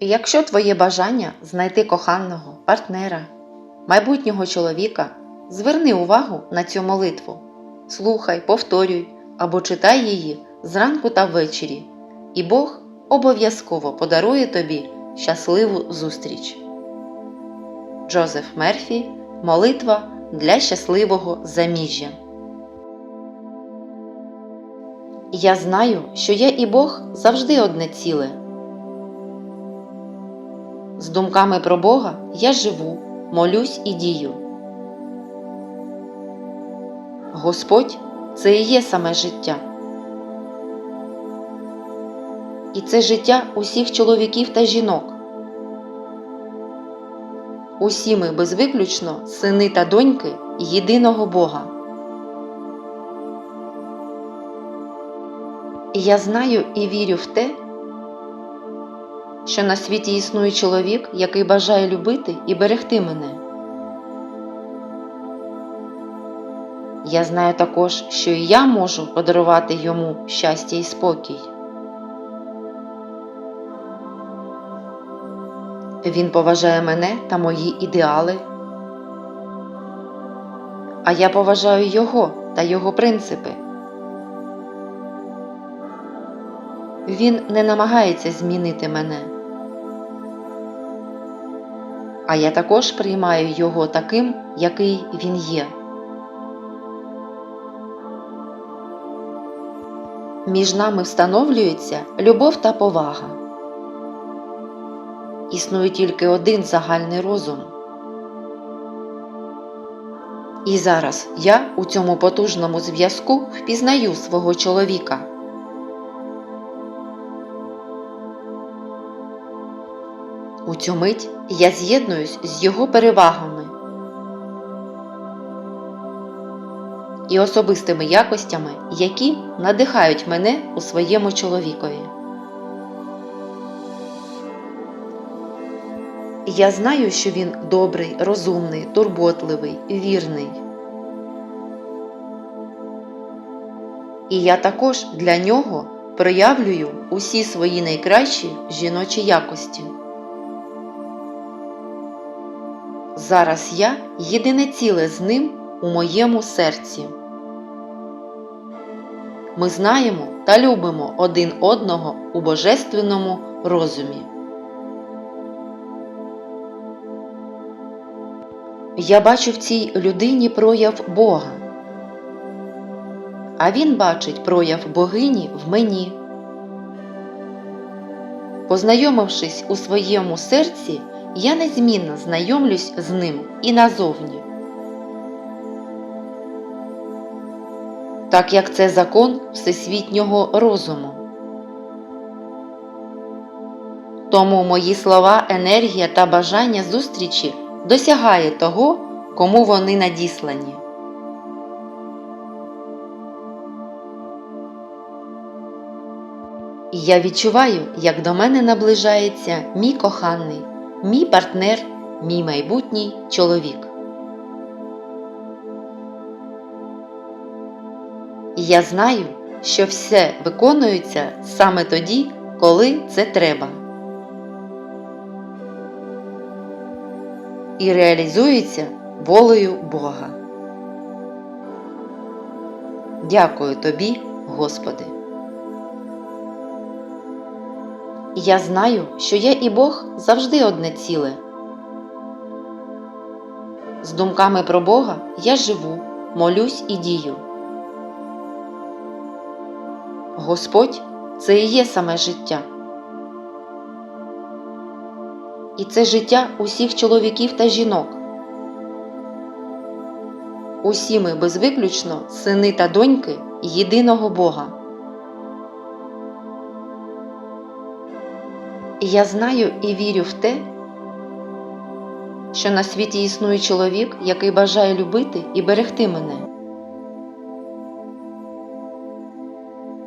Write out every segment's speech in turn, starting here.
Якщо твоє бажання знайти коханого, партнера, майбутнього чоловіка, зверни увагу на цю молитву. Слухай, повторюй або читай її зранку та ввечері, і Бог обов'язково подарує тобі щасливу зустріч. Джозеф Мерфі Молитва для щасливого заміжжя. Я знаю, що я і Бог завжди одне ціле. З думками про Бога я живу, молюсь і дію. Господь це і є саме життя. І це життя усіх чоловіків та жінок. Усі ми безвиключно сини та доньки єдиного Бога. Я знаю і вірю в те, що на світі існує чоловік, який бажає любити і берегти мене. Я знаю також, що і я можу подарувати йому щастя і спокій. Він поважає мене та мої ідеали, а я поважаю його та його принципи. Він не намагається змінити мене, а я також приймаю його таким, який він є. Між нами встановлюється любов та повага. Існує тільки один загальний розум. І зараз я у цьому потужному зв'язку впізнаю свого чоловіка. Цю мить я з'єднуюсь з його перевагами і особистими якостями, які надихають мене у своєму чоловікові. Я знаю, що він добрий, розумний, турботливий, вірний. І я також для нього проявлюю усі свої найкращі жіночі якості. Зараз я єдине ціле з ним у моєму серці. Ми знаємо та любимо один одного у божественному розумі. Я бачу в цій людині прояв Бога, а він бачить прояв богині в мені. Познайомившись у своєму серці, я незмінно знайомлюсь з ним і назовні. Так як це закон всесвітнього розуму. Тому мої слова, енергія та бажання зустрічі досягає того, кому вони надіслані. І я відчуваю, як до мене наближається мій коханий, мій партнер, мій майбутній чоловік. І я знаю, що все виконується саме тоді, коли це треба. І реалізується волею Бога. Дякую тобі, Господи. Я знаю, що я і Бог завжди одне ціле. З думками про Бога я живу, молюсь і дію. Господь це і є саме життя. І це життя усіх чоловіків та жінок. Усі ми безвиключно сини та доньки єдиного Бога. І я знаю і вірю в те, що на світі існує чоловік, який бажає любити і берегти мене.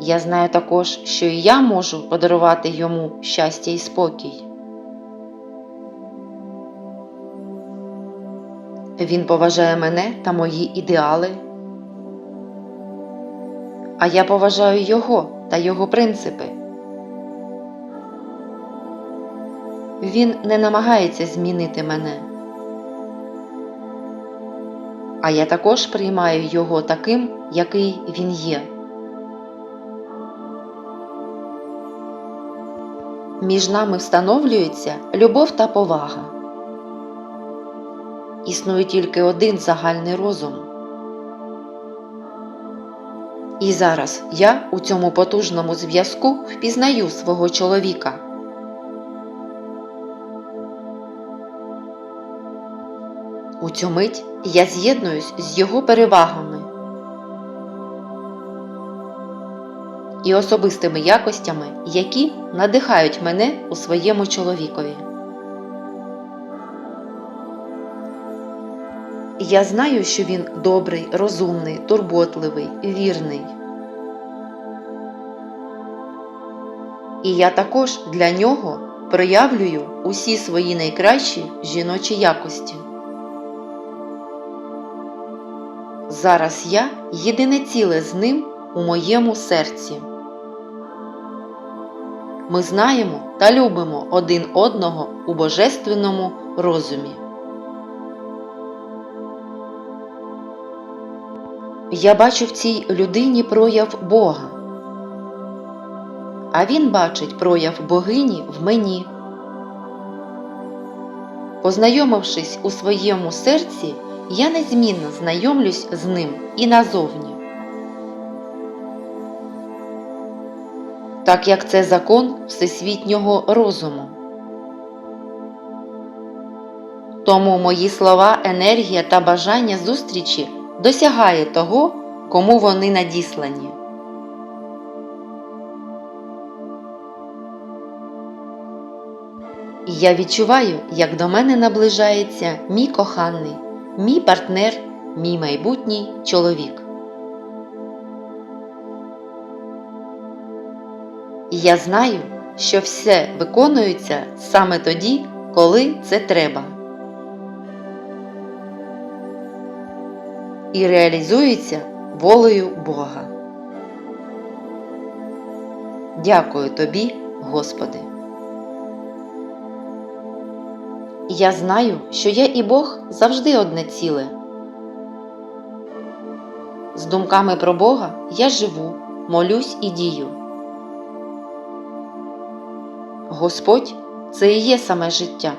Я знаю також, що і я можу подарувати йому щастя і спокій. Він поважає мене та мої ідеали, а я поважаю його та його принципи. Він не намагається змінити мене. А я також приймаю його таким, який він є. Між нами встановлюється любов та повага. Існує тільки один загальний розум. І зараз я у цьому потужному зв'язку впізнаю свого чоловіка. У цю мить я з'єднуюсь з його перевагами і особистими якостями, які надихають мене у своєму чоловікові. Я знаю, що він добрий, розумний, турботливий, вірний. І я також для нього проявлюю усі свої найкращі жіночі якості. Зараз я єдине ціле з ним у моєму серці. Ми знаємо та любимо один одного у божественному розумі. Я бачу в цій людині прояв Бога, а він бачить прояв богині в мені. Познайомившись у своєму серці, я незмінно знайомлюсь з ним і назовні. Так як це закон всесвітнього розуму. Тому мої слова, енергія та бажання зустрічі досягає того, кому вони надіслані. Я відчуваю, як до мене наближається мій коханий, мій партнер, мій майбутній чоловік. І я знаю, що все виконується саме тоді, коли це треба. І реалізується волею Бога. Дякую тобі, Господи. Я знаю, що я і Бог завжди одне ціле. З думками про Бога я живу, молюсь і дію. Господь це і є саме життя.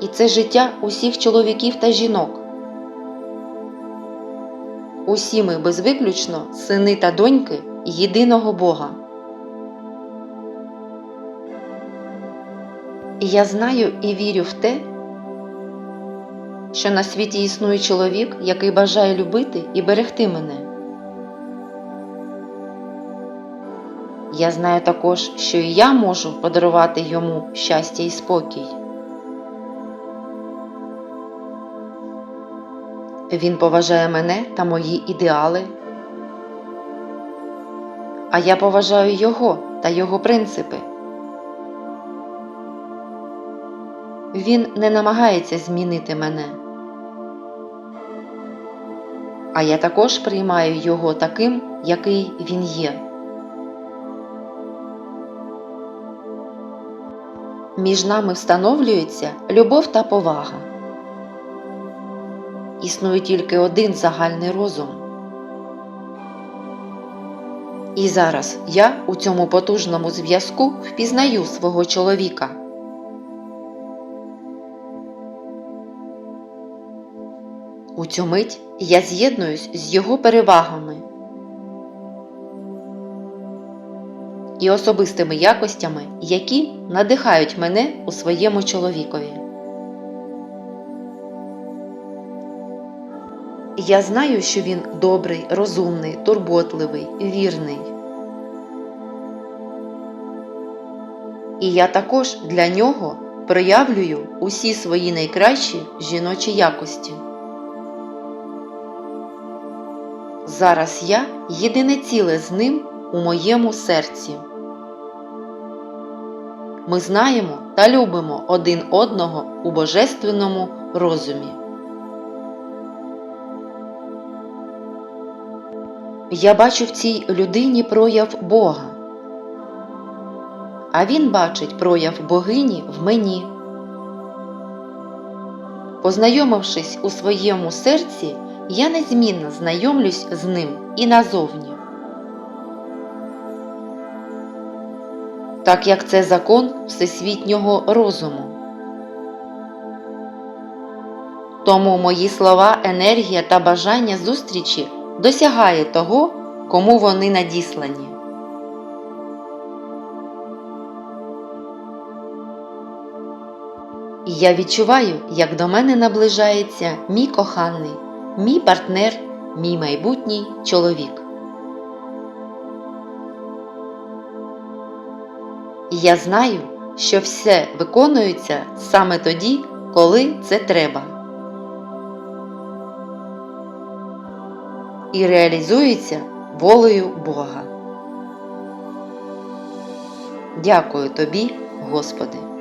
І це життя усіх чоловіків та жінок. Усі ми безвиключно сини та доньки єдиного Бога. І я знаю і вірю в те, що на світі існує чоловік, який бажає любити і берегти мене. Я знаю також, що і я можу подарувати йому щастя і спокій. Він поважає мене та мої ідеали, а я поважаю його та його принципи. Він не намагається змінити мене, а я також приймаю його таким, який він є. Між нами встановлюється любов та повага. Існує тільки один загальний розум. І зараз я у цьому потужному зв'язку впізнаю свого чоловіка. У цю мить я з'єднуюсь з його перевагами і особистими якостями, які надихають мене у своєму чоловікові. Я знаю, що він добрий, розумний, турботливий, вірний. І я також для нього проявлюю усі свої найкращі жіночі якості. Зараз я єдине ціле з ним у моєму серці. Ми знаємо та любимо один одного у божественному розумі. Я бачу в цій людині прояв Бога, а він бачить прояв богині в мені. Познайомившись у своєму серці, я незмінно знайомлюсь з ним і назовні. Так як це закон всесвітнього розуму. Тому мої слова, енергія та бажання зустрічі досягає того, кому вони надіслані. Я відчуваю, як до мене наближається мій коханий, мій партнер, мій майбутній чоловік. Я знаю, що все виконується саме тоді, коли це треба. І реалізується волею Бога. Дякую тобі, Господи.